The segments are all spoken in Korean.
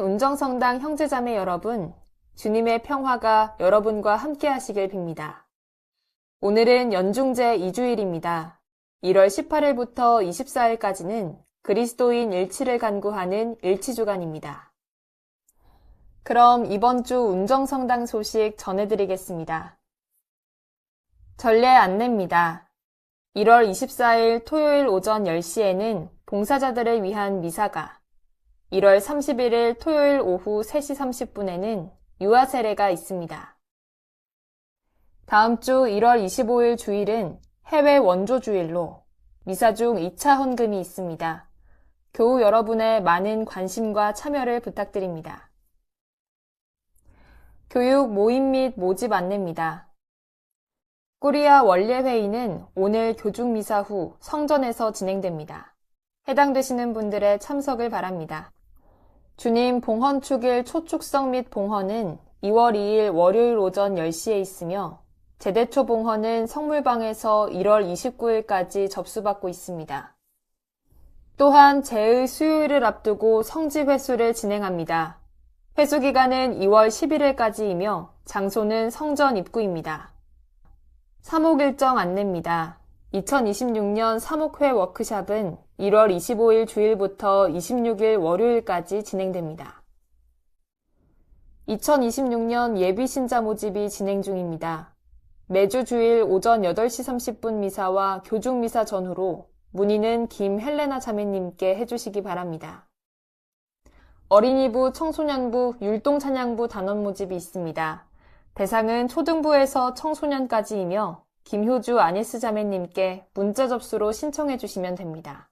운정성당 형제자매 여러분, 주님의 평화가 여러분과 함께 하시길 빕니다. 오늘은 연중제 2주일입니다. 1월 18일부터 24일까지는 그리스도인 일치를 간구하는 일치주간입니다. 그럼 이번 주 운정성당 소식 전해드리겠습니다. 전례 안내입니다. 1월 24일 토요일 오전 10시에는 봉사자들을 위한 미사가, 1월 31일 토요일 오후 3시 30분에는 유아 세례가 있습니다. 다음 주 1월 25일 주일은 해외 원조 주일로 미사 중 2차 헌금이 있습니다. 교우 여러분의 많은 관심과 참여를 부탁드립니다. 교육 모임 및 모집 안내입니다. 꾸리아 원례회의는 오늘 교중미사 후 성전에서 진행됩니다. 해당되시는 분들의 참석을 바랍니다. 주님 봉헌 축일 초축성 및 봉헌은 2월 2일 월요일 오전 10시에 있으며 제대초 봉헌은 성물방에서 1월 29일까지 접수받고 있습니다. 또한 제의 수요일을 앞두고 성지 회수를 진행합니다. 회수 기간은 2월 11일까지이며 장소는 성전 입구입니다. 사목 일정 안내입니다. 2026년 사목회 워크샵은 1월 25일 주일부터 26일 월요일까지 진행됩니다. 2026년 예비 신자 모집이 진행 중입니다. 매주 주일 오전 8시 30분 미사와 교중 미사 전후로 문의는 김헬레나 자매님께 해주시기 바랍니다. 어린이부, 청소년부, 율동찬양부 단원 모집이 있습니다. 대상은 초등부에서 청소년까지이며 김효주 아니스 자매님께 문자 접수로 신청해 주시면 됩니다.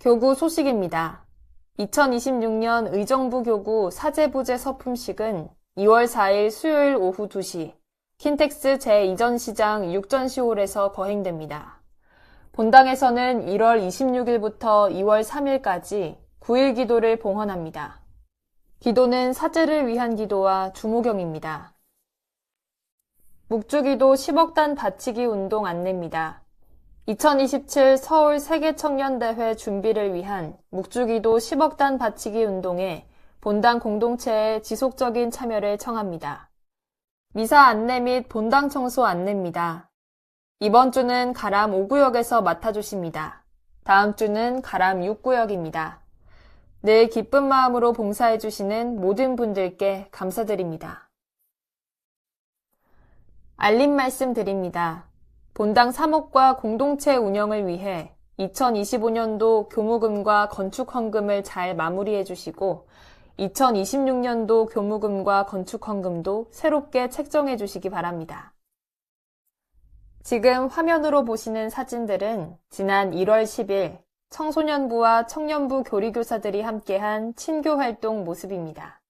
교구 소식입니다. 2026년 의정부 교구 사제부제 서품식은 2월 4일 수요일 오후 2시 킨텍스 제2전 시장 6전 시홀에서 거행됩니다. 본당에서는 1월 26일부터 2월 3일까지 9일 기도를 봉헌합니다. 기도는 사제를 위한 기도와 주모경입니다. 묵주기도 10억 단 바치기 운동 안내입니다. 2027 서울 세계청년대회 준비를 위한 묵주기도 10억 단 바치기 운동에 본당 공동체의 지속적인 참여를 청합니다. 미사 안내 및 본당 청소 안내입니다. 이번 주는 가람 5구역에서 맡아주십니다. 다음 주는 가람 6구역입니다. 늘 기쁜 마음으로 봉사해주시는 모든 분들께 감사드립니다. 알림 말씀 드립니다. 본당 사목과 공동체 운영을 위해 2025년도 교무금과 건축헌금을 잘 마무리해 주시고 2026년도 교무금과 건축헌금도 새롭게 책정해 주시기 바랍니다. 지금 화면으로 보시는 사진들은 지난 1월 10일 청소년부와 청년부 교리교사들이 함께한 친교 활동 모습입니다.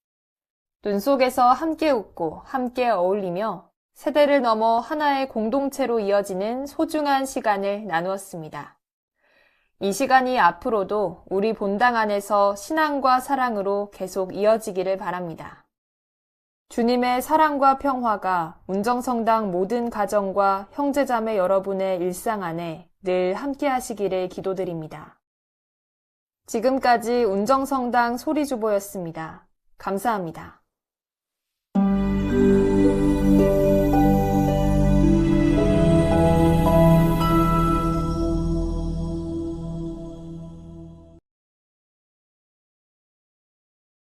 눈 속에서 함께 웃고 함께 어울리며 세대를 넘어 하나의 공동체로 이어지는 소중한 시간을 나누었습니다. 이 시간이 앞으로도 우리 본당 안에서 신앙과 사랑으로 계속 이어지기를 바랍니다. 주님의 사랑과 평화가 운정성당 모든 가정과 형제자매 여러분의 일상 안에 늘 함께 하시기를 기도드립니다. 지금까지 운정성당 소리주보였습니다. 감사합니다.